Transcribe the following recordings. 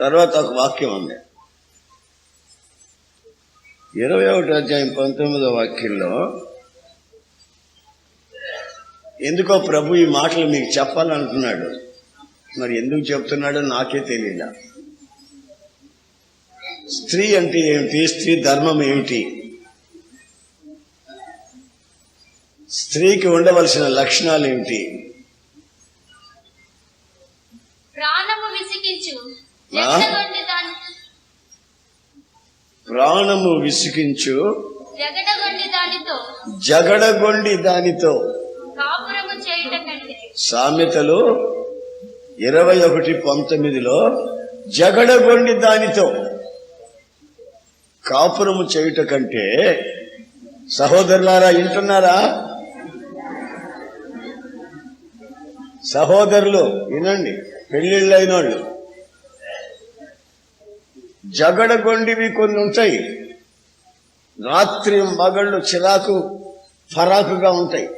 తర్వాత ఒక వాక్యం ఉంది. ఇరవై ఒకటి అధ్యాయం పంతొమ్మిదో వాక్యంలో ఎందుకో ప్రభు ఈ మాటలు మీకు చెప్పాలంటున్నాడు మరి ఎందుకు చెప్తున్నాడో నాకే తెలియదు స్త్రీ అంటే ఏమిటి? స్త్రీ ధర్మం ఏమిటి? స్త్రీకి ఉండవలసిన లక్షణాలు ఏమిటి? ప్రాణము విసిగించు. ప్రాణము విసిగించు. జగడగొండి దానితో. సామెతలు ఇరవై ఒకటి పంతొమ్మిదిలో జగడగొండి దానితో. కాపురము చేయుట కంటే సహోదరులారా వింటున్నారా? సహోదరులు వినండి. పెళ్ళిళ్ళైన వాళ్ళు జగడగొండివి కొన్ని ఉంటాయి రాత్రి మగళ్ళు చిరాకు ఫరాకుగా ఉంటాయి.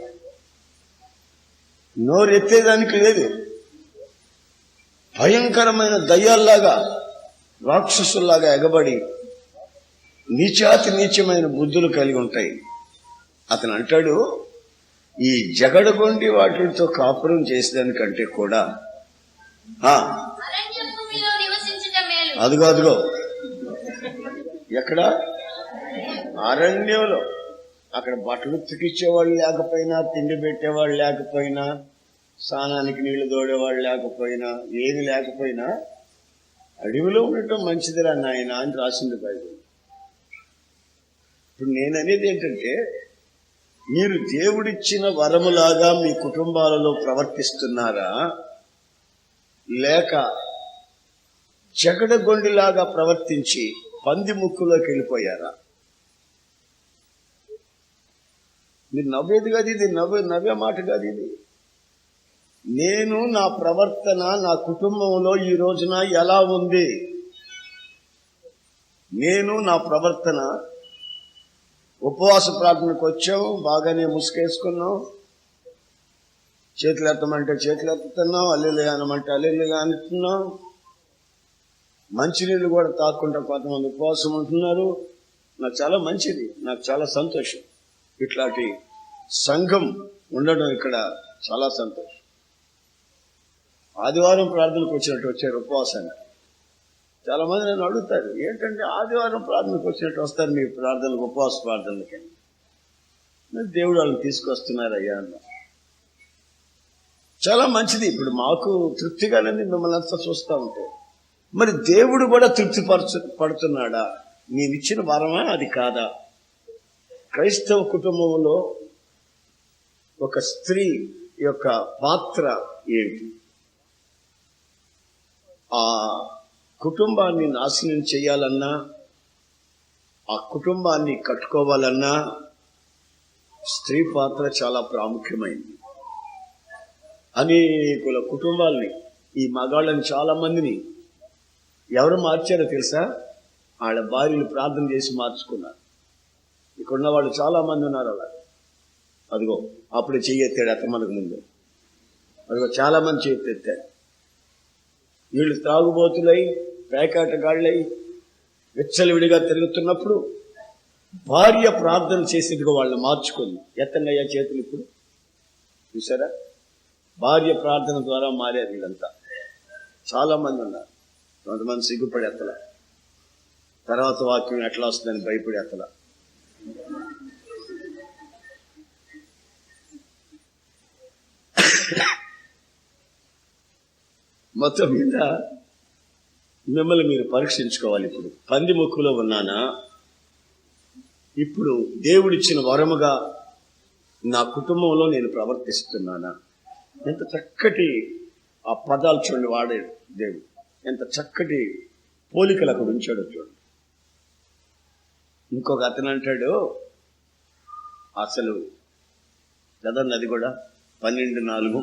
నోరెత్తేదానికి లేదు. భయంకరమైన దయ్యాల్లాగా రాక్షసుల్లాగా ఎగబడి నీచాతి నీచమైన బుద్ధులు కలిగి ఉంటాయి. అతను అంటాడు ఈ జగడగొండి వాటితో కాపురం చేసేదానికంటే కూడా అదిగో అదిగో ఎక్కడ? అరణ్యంలో. అక్కడ బట్టలు ఉతికిచ్చేవాళ్ళు లేకపోయినా తిండి పెట్టేవాళ్ళు లేకపోయినా స్నానానికి నీళ్ళు తోడేవాళ్ళు లేకపోయినా ఏది లేకపోయినా అడవిలో ఉండటం మంచిదిరా నాయన అని రాసింది బైబిల్. ఇప్పుడు నేను అనేది ఏంటంటే మీరు దేవుడిచ్చిన వరములాగా మీ కుటుంబాలలో ప్రవర్తిస్తున్నారా? లేక జగడగొండిలాగా ప్రవర్తించి పంది ముక్కులోకి వెళ్ళిపోయారా? మీరు నవ్వేది కాదు ఇది నవ్వే నవ్వే మాట కాదు ఇది. నేను నా ప్రవర్తన నా కుటుంబంలో ఈ రోజున ఎలా ఉంది? నేను నా ప్రవర్తన ఉపవాస ప్రార్థనకు వచ్చాం బాగానే ముసుకేసుకున్నాం చేతులు ఎత్తమంటే చేతులు ఎత్తుతున్నాం అల్లెలు అనమంటే అల్లెలుగా అంటున్నాం మంచినీళ్ళు కూడా తాకుండా కొంతమంది ఉపవాసం ఉంటున్నారు. నాకు చాలా మంచిది. నాకు చాలా సంతోషం. ఇట్లాంటి సంఘం ఉండడం ఇక్కడ చాలా సంతోషం. ఆదివారం ప్రార్థనకు వచ్చినట్టు వచ్చారు ఉపవాసానికి. చాలామంది నన్ను అడుగుతారు ఏంటంటే ఆదివారం ప్రార్థనకు వచ్చినట్టు వస్తారు మీ ప్రార్థనలకు ఉపవాస ప్రార్థనలకి? దేవుడు వాళ్ళని తీసుకొస్తున్నారయ్యా అన్న చాలా మంచిది. ఇప్పుడు మాకు తృప్తిగానే మిమ్మల్ని అంతా చూస్తూ ఉంటే మరి దేవుడు కూడా తృప్తిపరచు పడుతున్నాడా? నీవిచ్చిన వరమా? అది కాదా? క్రైస్తవ కుటుంబంలో ఒక స్త్రీ యొక్క పాత్ర ఏమిటి? ఆ కుటుంబాన్ని నాశనం చేయాలన్నా ఆ కుటుంబాన్ని కట్టుకోవాలన్నా స్త్రీ పాత్ర చాలా ప్రాముఖ్యమైంది. అనేకుల కుటుంబాల్ని ఈ మగాళ్ళని చాలామందిని ఎవరు మార్చారో తెలుసా? వాళ్ళ భార్యలు ప్రార్థన చేసి మార్చుకున్నారు. ఇక్కడున్న వాళ్ళు చాలామంది ఉన్నారు అలా. అదిగో అప్పుడు చెయ్యెత్తాడు అత్త మనకు ముందు. అదిగో చాలామంది చెయ్యెత్తాడు వీళ్ళు త్రాగుబోతులై పేకాటగాళ్ళై విచ్చలవిడిగా తిరుగుతున్నప్పుడు భార్య ప్రార్థన చేసేదిగా వాళ్ళని మార్చుకుంది. ఎత్తండయ్యా చేతులు ఇప్పుడు. చూసారా? భార్య ప్రార్థన ద్వారా మారారు వీళ్ళంతా. చాలామంది ఉన్నారు. కొంతమంది సిగ్గుపడి ఎత్తల తర్వాత వాక్యం ఎట్లా వస్తుందని భయపడి ఎత్తల మొత్తం మీద మిమ్మల్ని మీరు పరీక్షించుకోవాలి ఇప్పుడు. పంది ముక్కులో ఉన్నానా? ఇప్పుడు దేవుడిచ్చిన వరముగా నా కుటుంబంలో నేను ప్రవర్తిస్తున్నానా? ఎంత చక్కటి ఆ పదాలు చూడండి వాడాడు దేవుడు. ఎంత చక్కటి పోలికలు అక్కడ ఉంచాడో చూడండి ఇంకొక అతను అంటాడు అసలు కదండి అది కూడా పన్నెండు నాలుగు.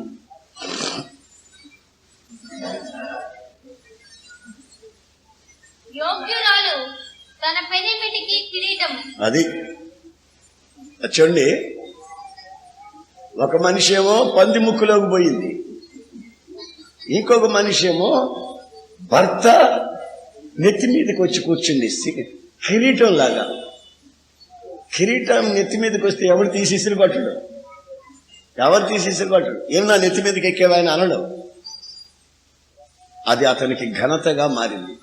అది. చూడండి ఒక మనిషి ఏమో పంది ముక్కులోకి పోయింది. ఇంకొక మనిషి ఏమో భర్త నెత్తి మీదకి వచ్చి కూర్చుంది. కిరీటం లాగా. కిరీటం నెత్తి మీదకి వస్తే ఎవరు తీసి ఇసురుబట్టడు ఎవరు తీసి ఇసురుబట్టడు ఏం నా నెత్తి మీదకి ఎక్కేవాయని అనడు. అది అతనికి ఘనతగా మారింది.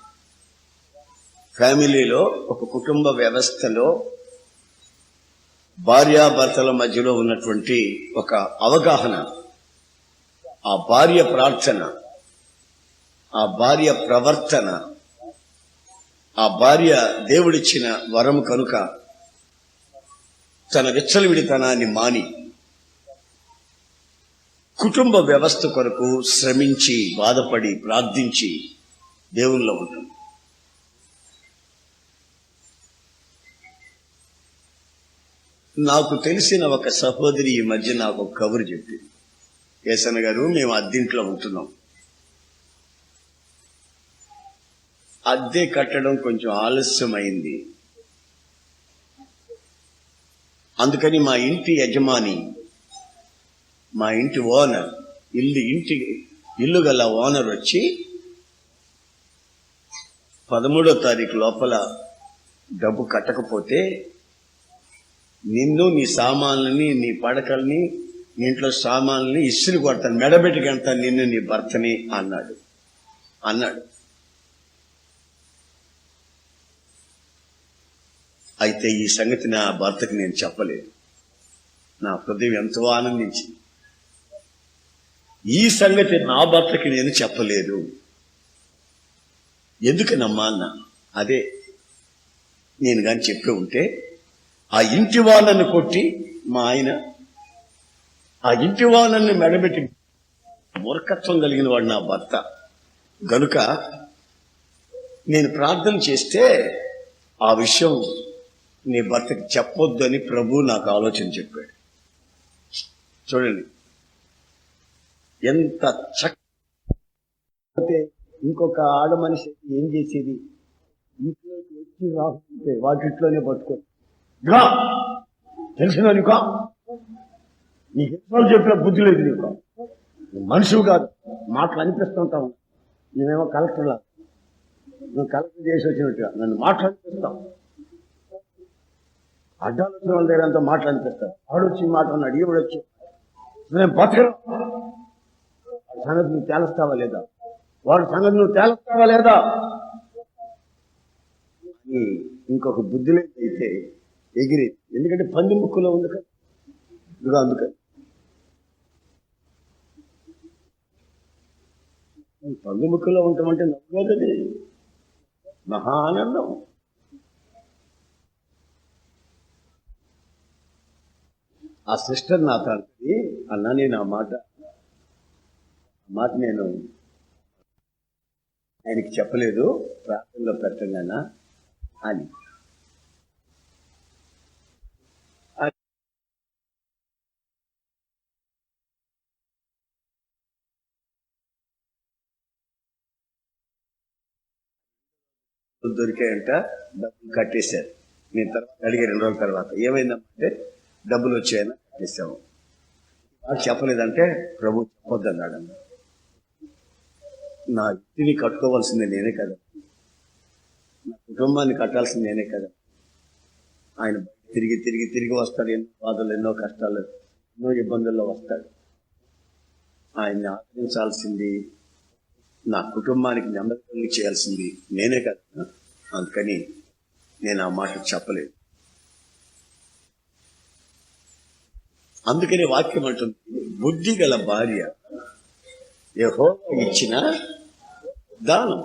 ఫ్యామిలీలో ఒక కుటుంబ వ్యవస్థలో భార్యాభర్తల మధ్యలో ఉన్నటువంటి ఒక అవగాహన ఆ భార్య ప్రార్థన ఆ భార్య ప్రవర్తన ఆ భార్య దేవుడిచ్చిన వరం కనుక తన విచ్చలవిడితనాన్ని మాని కుటుంబ వ్యవస్థ కొరకు శ్రమించి బాధపడి ప్రార్థించి దేవుల్లో ఉంటుంది నాకు తెలిసిన ఒక సహోదరి ఈ మధ్య నాకు ఒక కబురు చెప్పింది. కేసన్న గారు మేము అద్దింట్లో ఉంటున్నాం. అద్దె కట్టడం కొంచెం ఆలస్యమైంది. అందుకని మా ఇంటి యజమాని మా ఇంటి ఓనర్ ఇల్లు ఇంటి ఇల్లు గల ఓనర్ వచ్చి పదమూడో తారీఖు లోపల డబ్బు కట్టకపోతే నిన్ను నీ సామాన్లని నీ పడకల్ని నీ ఇంట్లో సామాన్లని ఇస్త్రీ కొడతాను మెడబెట్టుకెళ్తాను కడతాను నిన్ను నీ భర్తని అన్నాడు. అన్నాడు. అయితే ఈ సంగతి నా భర్తకి నేను చెప్పలేదు. నా హృదయం ఎంతో ఆనందించింది. ఈ సంగతి నా భర్తకి నేను చెప్పలేదు. ఎందుకనమ్మా అన్న? అదే నేను కానీ చెప్పి ఉంటే ఆ ఇంటి వాళ్ళని కొట్టి మా ఆయన ఆ ఇంటి వాళ్ళని మెడబెట్టి మూర్ఖత్వం కలిగిన వాడు నా భర్త. గనుక నేను ప్రార్థన చేస్తే ఆ విషయం నీ భర్తకి చెప్పొద్దని ప్రభు నాకు ఆలోచన చెప్పాడు. చూడండి. ఎంత చక్కతే ఇంకొక ఆడ మనిషి ఏం చేసేది? ఇంట్లోకి వచ్చి రాకుంటే వాటిట్లోనే పట్టుకో గా తెలిసిన నీకు? నీ ఎన్నోళ్ళు చెప్పిన బుద్ధి లేదు నీకు. మనుషువు కాదు మాటలు అనిపిస్తుంటావు. నేనేమో కలెక్టర్లా. నువ్వు కలెక్టర్ చేసి వచ్చినట్టుగా. నన్ను మాటలు అనిపిస్తావు. అడ్డాలు వచ్చిన వాళ్ళ దగ్గర అంతా మాటలు అనిపిస్తావు వాడు వచ్చి మాట్లాడినాడు ఈవిడ వచ్చి నేను బతకను. సంగతి నువ్వు తేలుస్తావా లేదా? వాడి సంగతి నువ్వు తేలుస్తావా లేదా? అని ఇంకొక బుద్ధిలో అయితే ఎగిరి ఎందుకంటే పంది ముక్కులో ఉంది కదా. అందుకని. పంది ముక్కులో ఉంటామంటే నవ్వుతుంది మహా ఆనందం. ఆ సిస్టర్ నాతో అంటుంది అన్న నేను ఆ మాట ఆ మాట నేను ఆయనకి చెప్పలేదు ప్రార్థనలో పెట్టగానా అని. దొరికాయంట డబ్బులు కట్టేశారు. నేను తర్వాత అడిగి రెండు రోజుల తర్వాత. ఏమైందంటే డబ్బులు వచ్చాయని చేసాము నాకు చెప్పలేదంటే ప్రభు చెప్పొద్దన్నాడు. అన్న నా ఇంటిని కట్టుకోవాల్సింది నేనే కదా. నా కుటుంబాన్ని కట్టాల్సింది నేనే కదా. ఆయన తిరిగి తిరిగి తిరిగి వస్తాడు. ఎన్నో బాధలు ఎన్నో కష్టాలు ఎన్నో ఇబ్బందుల్లో వస్తాడు. ఆయన్ని ఆదరించాల్సింది నా కుటుంబానికి నెమ్మది చేయాల్సింది నేనే కదా. అందుకని నేను ఆ మాట చెప్పలేదు. అందుకని వాక్యం అంటుంది బుద్ధి గల భార్య యహో ఇచ్చిన దానం.